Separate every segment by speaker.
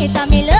Speaker 1: อนหนู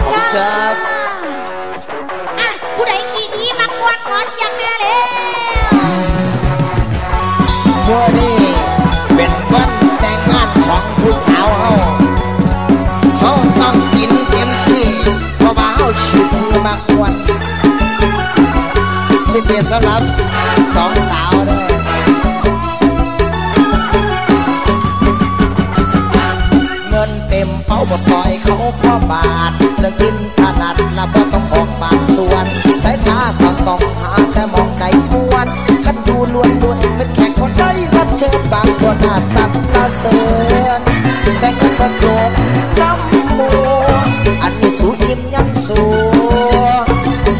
Speaker 1: ณค่ะครับผู้ใดขี่ทีมักกวนขอเสียงแม่เลย
Speaker 2: มื่อนี้เป็นวันแต่งงานของผู้สาวเฮาเขาต้องกินเต็มที่เพราะว่าเฮาขี่ที่มักกวนพิเศษสำหรับสองสาว พอบาทแล้วกินขนาดละบ่ต้องบอกบางส่วนสายตาสอดส่องหาแต่มองในทวนคันดูล้วนล้วเป็นแขกคนใดรับเชิญบางคนอาสับตาเสือนแต่เงินประโยชน์น้ำมูอันนี้สูยิ้มยำสู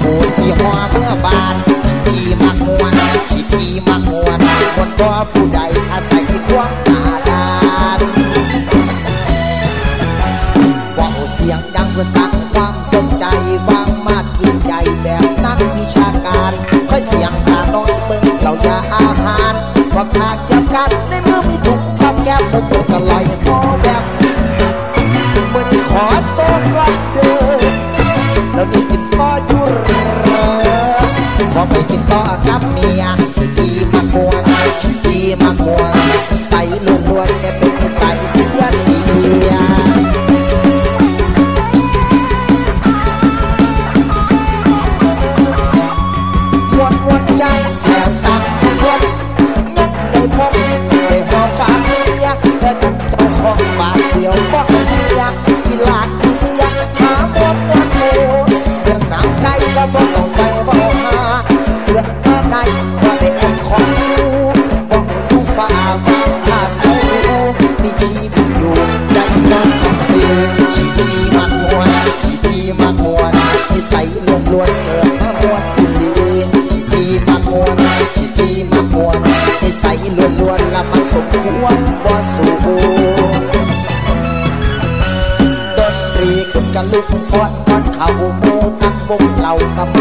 Speaker 2: โอ้สีหัวเมื่อบานขี้มักมวนขี้ขี้มักมวนคนก็ผู้ใด อยเสียงตาน้อยเบิ่งเราจะอาหารว่าทากยักันในมือมีถุงกับแก้มผมตัวตะลอยพอแบบเมื่อนขอตัวกลับเดินเราวนี่กินก็อยู่เรือพอไปกินก็กับเมียดีมากวนดีมากวน bông lòng tâm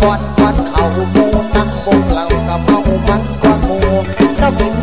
Speaker 2: con con hầu mô tăng một lòng cầm hầu mắn con mùa nó mình